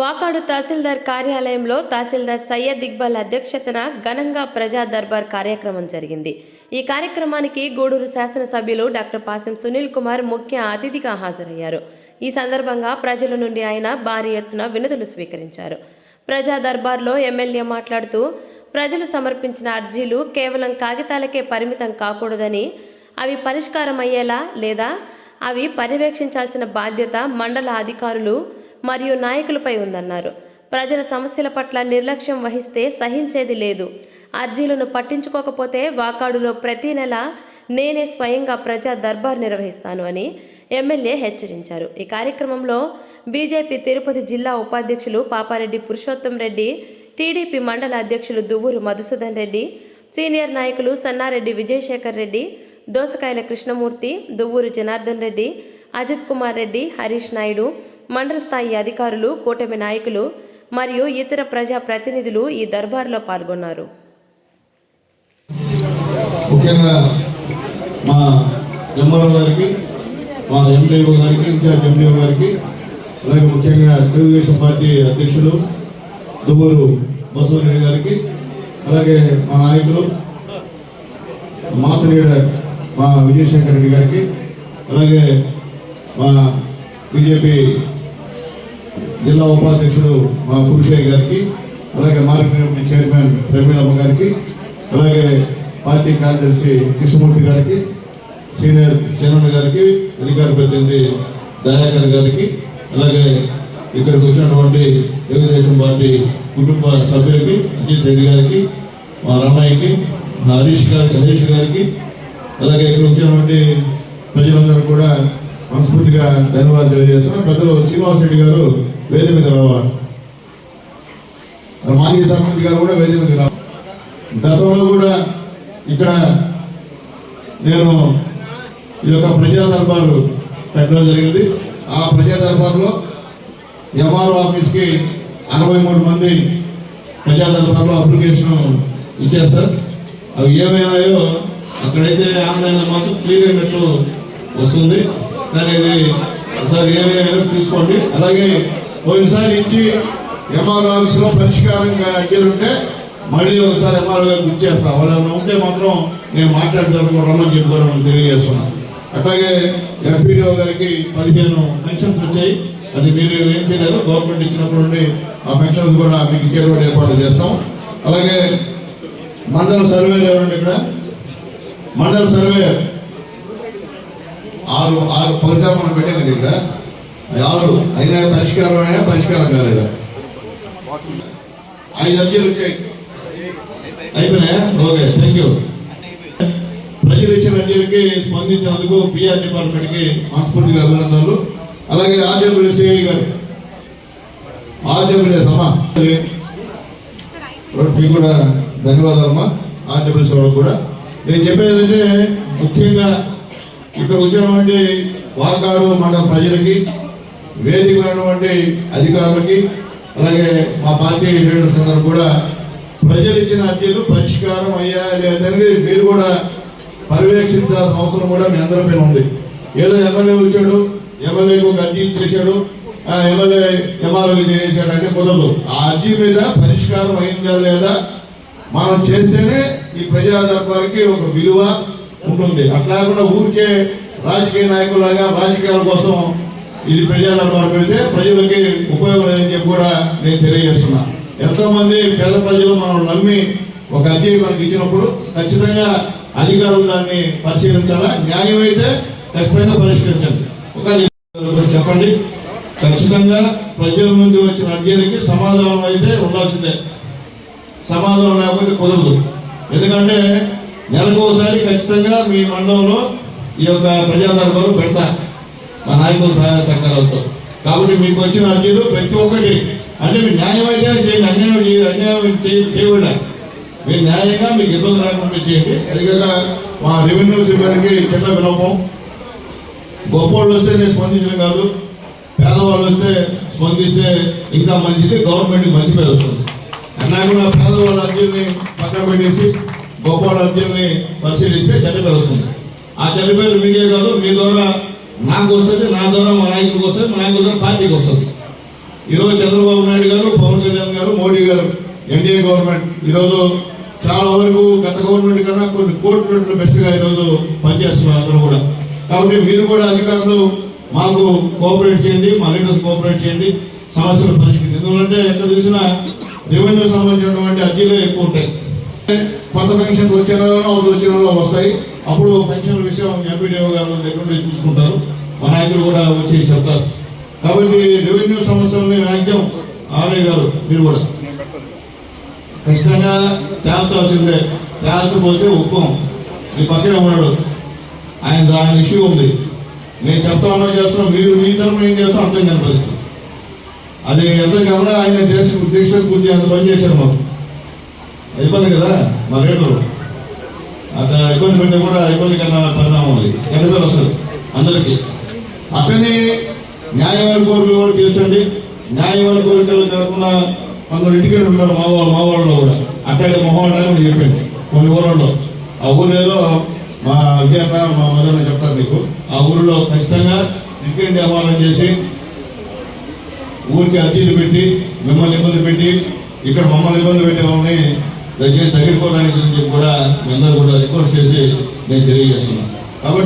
వాకాడు తహసీల్దార్ కార్యాలయంలో తహసీల్దార్ సయ్యద్ ఇక్బాల్ అధ్యక్షతన ఘనంగా ప్రజా దర్బార్ కార్యక్రమం జరిగింది. ఈ కార్యక్రమానికి గూడూరు శాసనసభ్యులు డాక్టర్ పాసం సునీల్ కుమార్ ముఖ్య అతిథిగా హాజరయ్యారు. ఈ సందర్భంగా ప్రజల నుండి ఆయన భారీ ఎత్తున వినతులు స్వీకరించారు. ప్రజా దర్బార్లో ఎమ్మెల్యే మాట్లాడుతూ ప్రజలు సమర్పించిన అర్జీలు కేవలం కాగితాలకే పరిమితం కాకూడదని అవి పరిష్కారం అయ్యేలా లేదా అవి పర్యవేక్షించాల్సిన బాధ్యత మండల అధికారులు మరియు నాయకులపై ఉందన్నారు. ప్రజల సమస్యల పట్ల నిర్లక్ష్యం వహిస్తే సహించేది లేదు. అర్జీలను పట్టించుకోకపోతే వాకాడులో ప్రతి నెల నేనే స్వయంగా ప్రజా దర్బార్ నిర్వహిస్తాను అని ఎమ్మెల్యే హెచ్చరించారు. ఈ కార్యక్రమంలో బీజేపీ తిరుపతి జిల్లా ఉపాధ్యక్షులు పాపారెడ్డి పురుషోత్తం రెడ్డి టీడీపీ మండల అధ్యక్షులు దువ్వూరు మధుసూదన్ రెడ్డి సీనియర్ నాయకులు సన్నారెడ్డి విజయశేఖర్ రెడ్డి దోసకాయల కృష్ణమూర్తి దువ్వూరు జనార్దన్ రెడ్డి అజిత్ కుమార్ రెడ్డి హరీష్ నాయుడు మండల స్థాయి అధికారులు కూటమి నాయకులు మరియు ఇతర ప్రజా ప్రతినిధులు ఈ దర్బార్లో పాల్గొన్నారు. ముఖ్యంగా మా ఎంఆర్ఓ గారికి మా ఎండిఓ గారికి ఇన్ఛార్జ్ ఎండిఓ గారికి అలాగే ముఖ్యంగా తెలుగుదేశం పార్టీ అధ్యక్షులు దువ్వూరు బసవరెడ్డి గారికి అలాగే మా నాయకులు మాస్ లీడర్ మా విజయశంకర్ రెడ్డి గారికి అలాగే మా బీజేపీ జిల్లా ఉపాధ్యక్షుడు మా పురుషయ్య గారికి అలాగే మార్కెట్ చైర్మన్ ప్రవీణమ్మ గారికి అలాగే పార్టీ కార్యదర్శి కృష్ణమూర్తి గారికి సీనియర్ సేనన్న గారికి అధికార ప్రతినిధి దయాకర్ గారికి అలాగే ఇక్కడికి వచ్చినటువంటి తెలుగుదేశం పార్టీ కుటుంబ సభ్యులకి అజిత్ రెడ్డి గారికి మా రమయ్యకి మా హరీష్ గారికి హరీష్ గారికి అలాగే ఇక్కడ వచ్చినటువంటి ప్రజలందరూ కూడా మనస్ఫూర్తిగా ధన్యవాదాలు తెలియజేస్తున్నాం. పెద్దలు శ్రీనివాస్ రెడ్డి గారు వేదిక మీద రావాలి. మాజీ సర్పంచ్ గారు కూడా వేదిక మీద రావాలి. గతంలో కూడా ఇక్కడ నేను ఈ యొక్క ప్రజా దర్బారు పెట్టడం జరిగింది. ఆ ప్రజా దర్బార్లో ఎంఆర్ఓ ఆఫీస్కి అరవై మూడు మంది ప్రజా దర్బార్లో అప్లికేషన్ ఇచ్చారు సార్. అవి ఏమేమాయో అక్కడైతే ఆన్లైన్లో మాత్రం క్లియర్ అయినట్టు వస్తుంది. అనేది ఇది ఒకసారి ఏమేమో తీసుకోండి. అలాగే పోయినసారి ఇచ్చి ఎంఆర్ఓ ఆఫీస్లో పరిష్కారం ఉంటే మళ్ళీ ఒకసారి ఎంఆర్ఓ గారికి గుర్చేస్తా వాళ్ళు ఉంటే మాత్రం నేను మాట్లాడతాను రమ్మని చెప్పుకోవడం తెలియజేస్తున్నాను అట్లాగే ఎంపీడీఓ గారికి పదిహేను పెన్షన్స్ వచ్చాయి. అది మీరు ఏం చేయలేరు. గవర్నమెంట్ ఇచ్చినప్పుడు నుండి ఆ పెన్షన్స్ కూడా మీకు ఇచ్చేటువంటి ఏర్పాటు చేస్తాం. అలాగే మండల సర్వే ఎవరండి ఇక్కడ? మండల సర్వే ఆరు ఆరు పరిశ్రమ మనం పెట్టాం కదా ఇక్కడ. ఆరు అయినా పరిష్కారం అయినా పరిష్కారం కాలేదా? ఐదు అర్జీలు వచ్చాయి. అయిపోయినాయా? ఓకే థ్యాంక్ యూ ప్రజలు ఇచ్చిన అర్జీలకి స్పందించినందుకు పిఆర్ డిపార్ట్మెంట్కి మనస్ఫూర్తిగా అభినందనలు. అలాగే ఆర్డబ్ల్యూ సిఐ గారు. ఆర్డబ్ల్యూ సమా మీకు కూడా ధన్యవాదాలమ్మా. ఆర్డబ్ల్యూసీ వాళ్ళకు కూడా. నేను చెప్పేది ముఖ్యంగా ఇక్కడ వచ్చినటువంటి వాకాడు మండల ప్రజలకి వేదిక ఉన్నటువంటి అధికారులకి అలాగే మా పార్టీ లీడర్స్ అందరూ కూడా ప్రజలు ఇచ్చిన అర్జీలు పరిష్కారం అయ్యా లేదనేది మీరు కూడా పర్యవేక్షించాల్సిన అవసరం కూడా మీ అందరి పైన ఉంది. ఏదో ఎమ్మెల్యే వచ్చాడు ఎమ్మెల్యేకు ఒక అర్జీ ఇచ్చేసాడు ఆ ఎమ్మెల్యే ఎంఆర్ఓ చేసాడు అంటే కుదరదు. ఆ అర్జీ మీద పరిష్కారం అయిందా లేదా మనం చేస్తేనే ఈ ప్రజా ఒక విలువ ఉంటుంది. అట్లా కాకుండా ఊరికే రాజకీయ నాయకులాగా రాజకీయాల కోసం ఇది ప్రజల దర్బార్ ప్రజలకి ఉపయోగం లేదని చెప్పి కూడా నేను తెలియజేస్తున్నా. ఎంతో మంది పేద ప్రజలు మనం నమ్మి ఒక అధ్యయ మనకి ఇచ్చినప్పుడు ఖచ్చితంగా అధికారులు దాన్ని పరిశీలించాలా? న్యాయం అయితే ఖచ్చితంగా పరిష్కరించండి. ఒక చెప్పండి. ఖచ్చితంగా ప్రజల నుండి వచ్చిన అధ్యయనకి సమాధానం అయితే ఉండాల్సిందే. సమాధానం లేకపోతే కుదరదు. ఎందుకంటే నెలకు ఒకసారి ఖచ్చితంగా మీ మండలంలో ఈ యొక్క ప్రజా పెడతా. మా నాయకుల సహాయ సహకారాలతో. కాబట్టి మీకు వచ్చిన అర్జీలు ప్రతి ఒక్కటి. అంటే మీరు న్యాయం అయితే చేయండి అన్యాయం చేయండి అన్యాయం చేయ- మీరు న్యాయంగా మీకు ఇబ్బంది రాకుండా చేయండి. అదిగాక మా రెవెన్యూ సిబ్బందికి చిన్న విలోపం గొప్పోళ్ళు వస్తే నేను స్పందించడం కాదు. పేదవాళ్ళు వస్తే స్పందిస్తే ఇంకా మంచిది. గవర్నమెంట్కి మంచి పేరు వస్తుంది. అన్నా కూడా పేదవాళ్ళ అర్జీని పక్కన పెట్టేసి గొప్పవాళ్ళ అర్జీల్ని పరిశీలిస్తే చెడ్డ పేరు వస్తుంది. ఆ చెడ్డ పేరు మీకే కాదు మీ ద్వారా నాకు వస్తుంది నా ద్వారా మా నాయకుడికి వస్తుంది మా నాయకుల ద్వారా పార్టీకి వస్తుంది. ఈరోజు చంద్రబాబు నాయుడు గారు పవన్ కళ్యాణ్ గారు మోడీ గారు ఎన్డీఏ గవర్నమెంట్ ఈరోజు చాలా వరకు గత గవర్నమెంట్ కన్నా కొన్ని కోట్ల రెట్లు బెస్ట్గా ఈరోజు పనిచేస్తున్నారు అందరూ కూడా. కాబట్టి మీరు కూడా అధికారులు మాకు కోఆపరేట్ చేయండి మా లీడర్స్ కోఆపరేట్ చేయండి. సమస్యలు పరిష్కరించండి. ఎందుకంటే ఎక్కడ చూసినా రెవెన్యూ సంబంధించినటువంటి అర్జీలే ఎక్కువ ఉంటాయి. కొత్త పెన్షన్ వచ్చే నెలలో అప్పుడు వచ్చే నెలలో వస్తాయి. అప్పుడు పెన్షన్ విషయం ఎంపీడీఓ గారు దగ్గర నుండి చూసుకుంటారు. మా నాయకులు కూడా వచ్చి చెప్తారు. కాబట్టి రెవెన్యూ సమస్యలని మ్యాక్సిమం ఆలయ గారు మీరు కూడా. ఖచ్చితంగా తేల్చాల్సిందే తేల్చబోతే ఒప్పం మీ పక్కనే ఉన్నాడు. ఆయన ఆయన ఇష్యూ ఉంది. నేను చెప్తా ఉన్నా చేస్తున్నాం. మీరు మీ తరఫున ఏం చేస్తాం అర్థం కనిపిస్తుంది అది ఎంత కాకుండా ఆయన దేశ దీక్ష పూర్తి అంత పని చేశారు మాకు. ఇబ్బంది కదా? మా రేట్లు అట్లా ఇబ్బంది పెడితే కూడా ఇబ్బంది కన్నా పరిణామం అది కనిపేరు వస్తుంది అందరికీ. అక్కడనే న్యాయమైన కోరికలు కూడా తీర్చండి. న్యాయమైన కోరికలు కాకుండా కొందరు ఇంటికి ఉన్నారు మా వాళ్ళు మా వాళ్ళలో కూడా. అట్లాంటి మొహం చెప్పండి. కొన్ని ఊళ్ళలో ఆ ఊళ్ళో ఏదో మా విజయన్న మా మదన్న చెప్తారు మీకు. ఆ ఊరిలో ఖచ్చితంగా ఇంటికెళ్ళి ఆహ్వానం చేసి ఊరికి అర్జీలు పెట్టి మిమ్మల్ని ఇబ్బంది పెట్టి ఇక్కడ మమ్మల్ని ఇబ్బంది పెట్టేవాళ్ళని దయచేసి తగ్గిపోవడానికి కూడా కూడా మీ అందరూ కూడా రిక్వెస్ట్ చేసి నేను తెలియజేస్తున్నాను. కాబట్టి